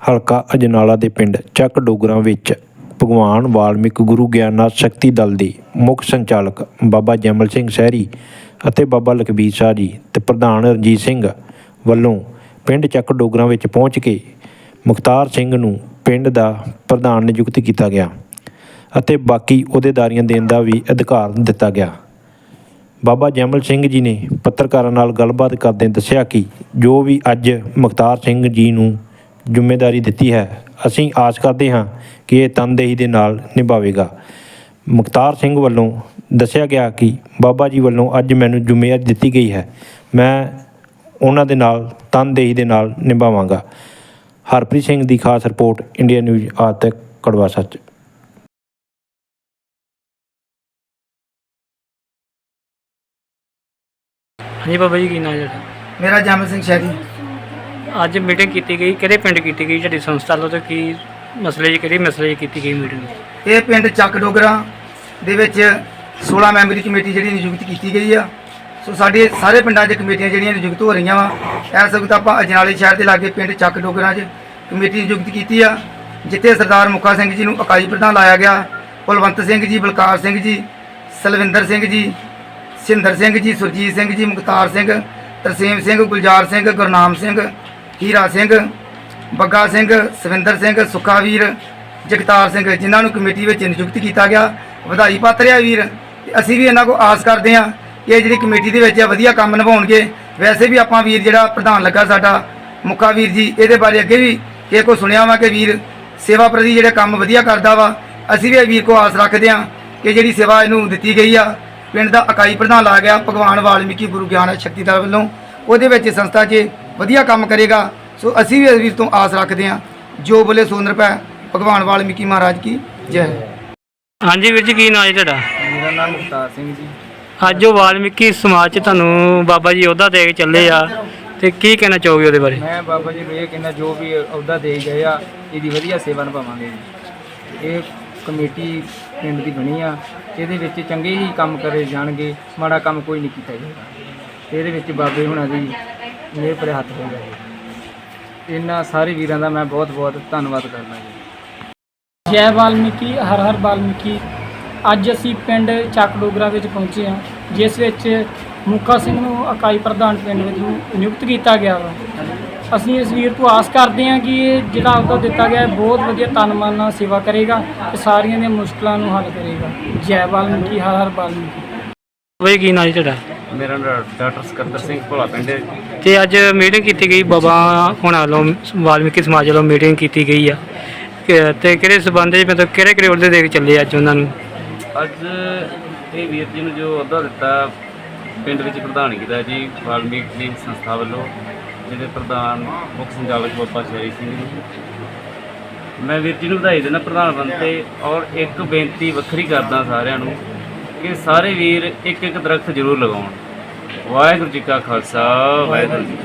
ਹਲਕਾ ਅਜਨਾਲਾ ਦੇ ਪਿੰਡ ਚੱਕ ਡੋਗਰਾਂ ਵਿੱਚ ਭਗਵਾਨ ਵਾਲਮੀਕ ਗੁਰੂ ਗਿਆਨਨਾਥ ਸ਼ਕਤੀ ਦਲ ਦੇ ਮੁੱਖ ਸੰਚਾਲਕ ਬਾਬਾ ਜੈਮਲ ਸਿੰਘ ਸਹਿਰੀ ਅਤੇ ਬਾਬਾ ਲਖਬੀਰ ਸ਼ਾਹ ਜੀ ਤੇ ਪ੍ਰਧਾਨ ਰਣਜੀਤ ਸਿੰਘ ਵੱਲੋਂ ਪਿੰਡ ਚੱਕ ਡੋਗਰਾਂ ਵਿੱਚ ਪਹੁੰਚ ਕੇ ਮੁਖਤਾਰ ਸਿੰਘ ਨੂੰ ਪਿੰਡ ਦਾ ਪ੍ਰਧਾਨ ਨਿਯੁਕਤ ਕੀਤਾ ਗਿਆ ਅਤੇ ਬਾਕੀ ਅਹੁਦੇਦਾਰੀਆਂ ਦੇਣ ਦਾ ਵੀ ਅਧਿਕਾਰ ਦਿੱਤਾ ਗਿਆ। ਬਾਬਾ ਜੈਮਲ ਸਿੰਘ ਜੀ ਨੇ ਪੱਤਰਕਾਰਾਂ ਨਾਲ ਗੱਲਬਾਤ ਕਰਦਿਆਂ ਦੱਸਿਆ ਕਿ ਜੋ ਵੀ ਅੱਜ ਮੁਖਤਾਰ ਸਿੰਘ ਜੀ ਨੂੰ ਜ਼ਿੰਮੇਵਾਰੀ ਦਿੱਤੀ ਹੈ। ਅਸੀਂ ਆਸ ਕਰਦੇ ਹਾਂ ਕਿ ਇਹ ਤਨਦੇਹੀ ਦੇ ਨਾਲ ਨਿਭਾਵੇਗਾ। ਮੁਖਤਾਰ ਸਿੰਘ ਵੱਲੋਂ ਦੱਸਿਆ ਗਿਆ ਕਿ ਬਾਬਾ ਜੀ ਵੱਲੋਂ ਅੱਜ ਮੈਨੂੰ ਜ਼ਿੰਮੇਵਾਰੀ ਦਿੱਤੀ ਗਈ ਹੈ। ਮੈਂ ਉਹਨਾਂ ਦੇ ਨਾਲ ਤਨਦੇਹੀ ਦੇ ਨਾਲ ਨਿਭਾਵਾਂਗਾ। ਹਰਪ੍ਰੀਤ ਸਿੰਘ ਦੀ ਖਾਸ ਰਿਪੋਰਟ ਇੰਡੀਆ ਨਿਊਜ਼ ਆਜ ਤੱਕ ਕੜਵਾ ਸੱਚ। ਹਾਂਜੀ ਬਾਬਾ ਜੀ ਕੀ ਨਾਮ ਹੈ ਤੁਹਾਡਾ? ਮੇਰਾ ਜਮਲ ਸਿੰਘ ਸ਼ਹਿਰੀ ਅੱਜ ਮੀਟਿੰਗ ਕੀਤੀ ਗਈ, ਕਿਹੜੇ ਪਿੰਡ ਕੀਤੀ ਗਈ ਤੁਹਾਡੀ ਸੰਸਥਾ ਵੱਲੋਂ ਤੇ ਕੀ ਮਸਲੇ ਜੀ ਕਿਹੜੇ ਮਸਲੇ 'ਚ ਕੀਤੀ ਗਈ ਮੀਟਿੰਗ ਇਹ ਪਿੰਡ ਚੱਕ ਡੋਗਰਾ ਦੇ ਵਿੱਚ 16 ਮੈਂਬਰੀ ਕਮੇਟੀ ਜਿਹੜੀ ਨਿਯੁਕਤ ਕੀਤੀ ਗਈ ਆ। ਸੋ ਸਾਡੇ ਸਾਰੇ ਪਿੰਡਾਂ 'ਚ ਕਮੇਟੀਆਂ ਜਿਹੜੀਆਂ ਨਿਯੁਕਤ ਹੋ ਰਹੀਆਂ ਵਾ। ਇਸ ਵਕਤ ਆਪਾਂ ਅਜਨਾਲੇ ਸ਼ਹਿਰ ਦੇ ਲਾਗੇ ਪਿੰਡ ਚੱਕ ਡੋਗਰਾ 'ਚ ਕਮੇਟੀ ਨਿਯੁਕਤ ਕੀਤੀ ਆ, ਜਿੱਥੇ ਸਰਦਾਰ ਮੁੱਖਾ ਸਿੰਘ ਜੀ ਨੂੰ ਇਕਾਈ ਪ੍ਰਧਾਨ ਲਾਇਆ ਗਿਆ, ਕੁਲਵੰਤ ਸਿੰਘ ਜੀ, ਬਲਕਾਰ ਸਿੰਘ ਜੀ, ਸਲਵਿੰਦਰ ਸਿੰਘ ਜੀ, ਸਿੰਦਰ ਸਿੰਘ ਜੀ, ਸੁਰਜੀਤ ਸਿੰਘ ਜੀ, ਮੁਖਤਾਰ ਸਿੰਘ, ਤਰਸੇਮ ਸਿੰਘ, ਗੁਲਜ਼ਾਰ ਸਿੰਘ, ਗੁਰਨਾਮ ਸਿੰਘ ਹੀਰਾ ਸਿੰਘ, ਬੱਗਾ ਸਿੰਘ, ਸਵਿੰਦਰ ਸਿੰਘ, ਸੁੱਖਾਵੀਰ, ਜਗਤਾਰ ਸਿੰਘ, ਜਿਨ੍ਹਾਂ ਨੂੰ ਕਮੇਟੀ ਵਿੱਚ ਨਿਯੁਕਤ ਕੀਤਾ ਗਿਆ, ਵਧਾਈ ਪਾਤਰ ਆ ਵੀਰ। ਅਸੀਂ ਵੀ ਇਹਨਾਂ ਕੋ ਆਸ ਕਰਦੇ ਹਾਂ ਕਿ ਇਹ ਜਿਹੜੀ ਕਮੇਟੀ ਦੇ ਵਿੱਚ ਆ ਵਧੀਆ ਕੰਮ ਨਿਭਾਉਣਗੇ। ਵੈਸੇ ਵੀ ਆਪਾਂ ਵੀਰ ਜਿਹੜਾ ਪ੍ਰਧਾਨ ਲੱਗਾ ਸਾਡਾ, ਮੁੱਖਾ ਵੀਰ ਜੀ, ਇਹਦੇ ਬਾਰੇ ਅੱਗੇ ਵੀ ਇਹ ਕੋ ਸੁਣਿਆ ਵਾ ਕਿ ਵੀਰ ਸੇਵਾ ਪ੍ਰਤੀ ਜਿਹੜਾ ਕੰਮ ਵਧੀਆ ਕਰਦਾ ਵਾ, ਅਸੀਂ ਵੀ ਇਹ ਵੀਰ ਕੋ ਆਸ ਰੱਖਦੇ ਹਾਂ ਕਿ ਜਿਹੜੀ ਸੇਵਾ ਇਹਨੂੰ ਦਿੱਤੀ ਗਈ ਆ, ਪਿੰਡ ਦਾ ਇਕਾਈ ਪ੍ਰਧਾਨ ਲਾ ਗਿਆ, ਭਗਵਾਨ ਵਾਲਮੀਕੀ ਗੁਰੂ ਗਿਆਨ ਸ਼ਕਤੀ ਵੱਲੋਂ। ਉਹਦੇ ਵਿੱਚ ਸੰਸਥਾ 'ਚ ਵਧੀਆ ਕੰਮ ਕਰੇਗਾ। ਸੋ ਅਸੀਂ ਵੀ ਇਸ ਵੀਰ ਤੋਂ ਆਸ ਰੱਖਦੇ ਹਾਂ। ਜੋ ਬੋਲੇ ਸੋ ਨਿਰਭੈ। ਭਗਵਾਨ ਵਾਲਮੀਕੀ ਮਹਾਰਾਜ ਕੀ ਜੈ। ਹਾਂਜੀ ਵੀਰ ਜੀ ਕੀ ਨਾਮ ਹੈ ਤੁਹਾਡਾ? ਮੇਰਾ ਨਾਮ ਮੁਖਤਾਰ ਸਿੰਘ ਜੀ। ਅੱਜ ਉਹ ਵਾਲਮੀਕੀ ਸਮਾਜ 'ਚ ਤੁਹਾਨੂੰ ਬਾਬਾ ਜੀ ਅਹੁਦਾ ਦੇ ਕੇ ਚੱਲੇ ਆ। ਤੇ ਕੀ ਕਹਿਣਾ ਚਾਹੋਗੇ ਉਹਦੇ ਬਾਰੇ? ਮੈਂ ਬਾਬਾ ਜੀ ਨੂੰ ਇਹ ਕਹਿੰਦਾ ਜੋ ਵੀ ਅਹੁਦਾ ਦੇ ਗਏ ਆ ਇਹਦੀ ਵਧੀਆ ਸੇਵਾ ਨਿਭਾਵਾਂਗੇ ਜੀ। ਇਹ ਕਮੇਟੀ ਪਿੰਡ ਦੀ ਬਣੀ ਆ। ਇਹਦੇ ਵਿੱਚ ਚੰਗੇ ਹੀ ਕੰਮ ਕਰੇ ਜਾਣਗੇ। ਮਾੜਾ ਕੰਮ ਕੋਈ ਨਹੀਂ ਕੀਤਾ ਜਾਏਗਾ। ਇਹਦੇ ਵਿੱਚ ਬਾਬੇ ਹੁਣਾਂ ਦੀ ਮੇਰੇ ਪਰ ਹੱਥ ਹੋਏਗਾ ਜੀ ਇਹਨਾਂ ਸਾਰੇ ਵੀਰਾਂ ਦਾ ਮੈਂ ਬਹੁਤ ਬਹੁਤ ਧੰਨਵਾਦ ਕਰਦਾ ਜੀ। ਜੈ ਵਾਲਮੀਕੀ ਹਰ ਹਰ ਵਾਲਮੀਕੀ। ਅੱਜ ਅਸੀਂ ਪਿੰਡ ਚੱਕ ਡੋਗਰਾ ਵਿੱਚ ਪਹੁੰਚੇ ਹਾਂ ਜਿਸ ਵਿੱਚ ਮੁੱਖਾ ਸਿੰਘ ਨੂੰ ਇਕਾਈ ਪ੍ਰਧਾਨ ਪਿੰਡ ਵਿੱਚ ਨਿਯੁਕਤ ਕੀਤਾ ਗਿਆ ਵਾ। ਅਸੀਂ ਇਸ ਵੀਰ ਤੋਂ ਆਸ ਕਰਦੇ ਹਾਂ ਕਿ ਇਹ ਜਿਹੜਾ ਅਹੁਦਾ ਦਿੱਤਾ ਗਿਆ ਹੈ ਬਹੁਤ ਵਧੀਆ ਤਨ ਮਨ ਨਾਲ ਸੇਵਾ ਕਰੇਗਾ ਤੇ ਸਾਰੀਆਂ ਦੀਆਂ ਮੁਸ਼ਕਲਾਂ ਨੂੰ ਹੱਲ ਕਰੇਗਾ। ਜੈ ਵਾਲਮੀਕੀ ਹਰ ਹਰ ਵਾਲਮੀਕੀ। ਜੀ ਕੀ ਨਾਮ ਹੈ ਤੁਹਾਡਾ? ਮੇਰਾ ਨਾਮ ਡਾਕਟਰ ਸਕੰਦਰ ਸਿੰਘ ਭੋਲਾ ਪਿੰਡ ਹੈ। ਤੇ ਅੱਜ ਮੀਟਿੰਗ ਕੀਤੀ ਗਈ ਬਾਬਾ ਹੁਣਾਂ ਵੱਲੋਂ ਵਾਲਮੀਕੀ ਸਮਾਜ ਵੱਲੋਂ ਮੀਟਿੰਗ ਕੀਤੀ ਗਈ ਆ। ਕਿ- ਤੇ ਕਿਹੜੇ ਸਬੰਧ 'ਚ ਮਤਲਬ ਕਿਹੜੇ ਕਿਹੜੇ ਅਹੁਦੇ ਦੇ ਕੇ ਚੱਲੇ ਅੱਜ ਉਹਨਾਂ ਨੂੰ? ਅੱਜ ਇਹ ਵੀਰ ਜੀ ਨੂੰ ਜੋ ਅਹੁਦਾ ਦਿੱਤਾ ਪਿੰਡ ਵਿੱਚ ਪ੍ਰਧਾਨਗੀ ਦਾ ਜੀ ਵਾਲਮੀਕੀ ਸੰਸਥਾ ਵੱਲੋਂ ਜਿਹਦੇ ਪ੍ਰਧਾਨ ਮੁੱਖ ਸੰਚਾਲਕ ਬਾਬਾ ਸ਼ਰੀ ਸਿੰਘ ਜੀ। ਮੈਂ ਵੀਰ ਜੀ ਨੂੰ ਵਧਾਈ ਦਿੰਦਾ ਪ੍ਰਧਾਨ ਬਣਤੇ ਔਰ ਇੱਕ ਬੇਨਤੀ ਵੱਖਰੀ ਕਰਦਾ ਸਾਰਿਆਂ ਨੂੰ ਕਿ ਸਾਰੇ ਵੀਰ ਇੱਕ ਇੱਕ ਦਰਖਤ ਜ਼ਰੂਰ ਲਗਾਉਣ। ਵਾਹਿਗੁਰੂ ਜੀ ਕਾ ਖਾਲਸਾ ਵਾਹਿਗੁਰੂ ਜੀ